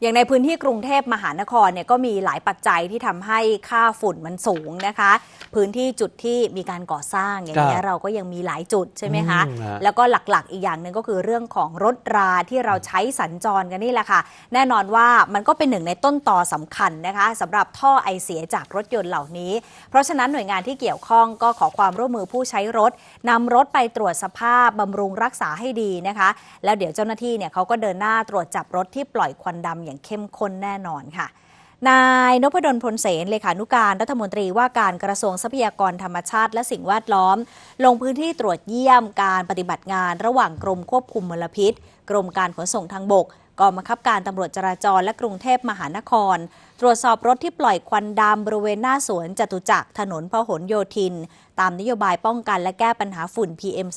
อย่างในพื้นที่กรุงเทพมหานครเนี่ยก็มีหลายปัจจัยที่ทำให้ค่าฝุ่นมันสูงนะคะ พื้นที่จุดที่มีการก่อสร้างอย่างนี้ยครับเราก็ยังมีหลายจุดใช่ไหมคะอืมฮะแล้วก็หลักๆ อีกอย่างหนึ่งก็คือเรื่องของรถราที่เราใช้สัญจรกันนี่แหละค่ะ แน่นอนว่ามันก็เป็นหนึ่งในต้นตอสำคัญนะคะสำหรับท่อไอเสียจากรถยนต์เหล่านี้ เพราะฉะนั้นหน่วยงานที่เกี่ยวข้องก็ขอความร่วมมือผู้ใช้รถนำรถไปตรวจสภาพบำรุงรักษาให้ดีนะคะ แล้วเดี๋ยวเจ้าหน้าที่เนี่ยเขาก็เดินหน้าตรวจจับรถที่ปล่อยควันดำอย่างเข้มข้นแน่นอนค่ะ นายนพดลพลเสนเลขานุการรัฐมนตรีว่าการกระทรวงทรัพยากรธรรมชาติและสิ่งแวดล้อม ลงพื้นที่ตรวจเยี่ยมการปฏิบัติงานระหว่างกรมควบคุมมลพิษ กรมการขนส่งทางบก กองบังคับการตำรวจจราจรและกรุงเทพมหานคร ตรวจสอบรถที่ปล่อยควันดำบริเวณหน้าสวนจตุจักรถนนพหลโยธิน ตามนโยบายป้องกันและแก้ปัญหาฝุ่น PM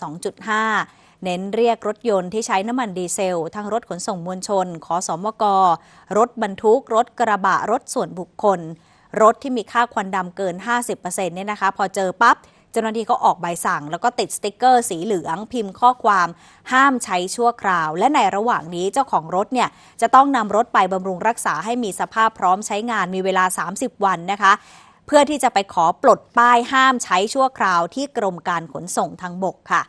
2.5 เน้นเรียกรถยนต์ที่ใช้น้ำมันดีเซล ทั้งรถขนส่งมวลชน ขอสอมกรถบรรทุก รถกระบะรถส่วนบุคคล รถที่มีค่าควันดำเกิน 50%เนี่ยนะคะ พอเจอปั๊บ เจ้าหน้าที่ก็ออกใบสั่ง แล้วก็ติดสติกเกอร์สีเหลือง พิมพ์ข้อความ ห้ามใช้ชั่วคราว และในระหว่างนี้เจ้าของรถเนี่ยจะต้องนำรถไปบำรุงรักษาให้มีสภาพพร้อมใช้งานมีเวลา 30 วันนะคะเพื่อที่จะไปขอปลดป้ายห้ามใช้ชั่วคราวที่กรมการขนส่งทางบกค่ะ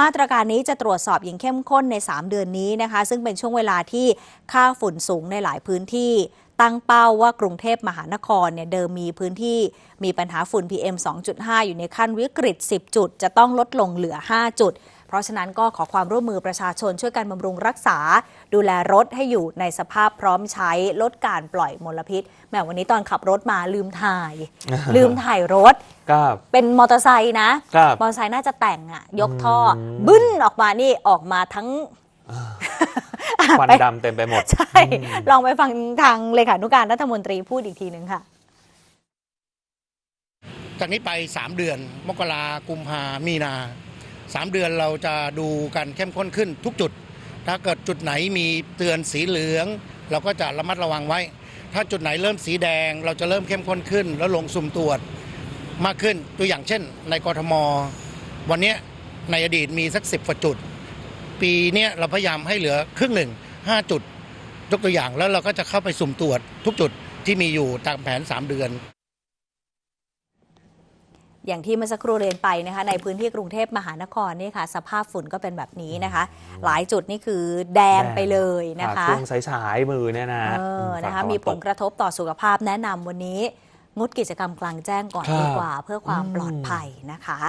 มาตรการนี้จะตรวจสอบอย่างเข้มข้นใน 3 เดือนนี้นะคะ ซึ่งเป็นช่วงเวลาที่ค่าฝุ่นสูงในหลายพื้นที่ ตั้งเป้าว่ากรุงเทพมหานครเนี่ยเดิมมีพื้นที่มีปัญหาฝุ่น PM 2.5 อยู่ในขั้นวิกฤต 10 จุด จะต้องลดลงเหลือ 5 จุด เพราะฉะนั้นก็ขอความร่วมมือประชาชนช่วยกันบำรุงรักษา ดูแลรถให้อยู่ในสภาพพร้อมใช้ลดการปล่อยมลพิษแหมวันนี้ตอนขับรถมาลืมถ่าย ลืมถ่ายรถ ครับ เป็นมอเตอร์ไซค์นะครับมอเตอร์ไซค์น่าจะแต่งอะยกท่ออมบึ้นออกมานี่ออกมาทั้งควันไปดำเต็มไปหมด ใช่ ลองไปฟังทางเลขานุการรัฐมนตรีพูดอีกทีหนึ่งค่ะ จากนี้ไป 3 เดือน มกรากุมภามีนา 3 เดือนเราจะดูกันเข้มข้นขึ้นทุกจุด ถ้าเกิดจุดไหนมีเตือนสีเหลือง เราก็จะระมัดระวังไว้ ถ้าจุดไหนเริ่มสีแดง เราจะเริ่มเข้มข้นขึ้น แล้วลงสุ่มตรวจมากขึ้นตัวอย่างเช่น ในกรทม วันนี้ในอดีตมีสักสิบกว่าจุด ปีนี้เราพยายามให้เหลือครึ่งหนึ่งห้าจุดยกตัวอย่างแล้วเราก็จะเข้าไปสุ่มตรวจทุกจุดที่มีอยู่ตามแผน 3 เดือน อย่างที่เมื่อสักครู่เรียนไปนะคะในพื้นที่กรุงเทพมหานครนี่ค่ะ สภาพฝุ่นก็เป็นแบบนี้นะคะ หลายจุดนี่คือแดงไปเลยนะคะช่วงสายๆมือเนี่ยนะเออนะคะฝั่งตมีวัผลกระทบต่อสุขภาพแนะนำวันนี้ งดกิจกรรมกลางแจ้งก่อนครับดีกว่า เพื่อความอืมปลอดภัยนะคะ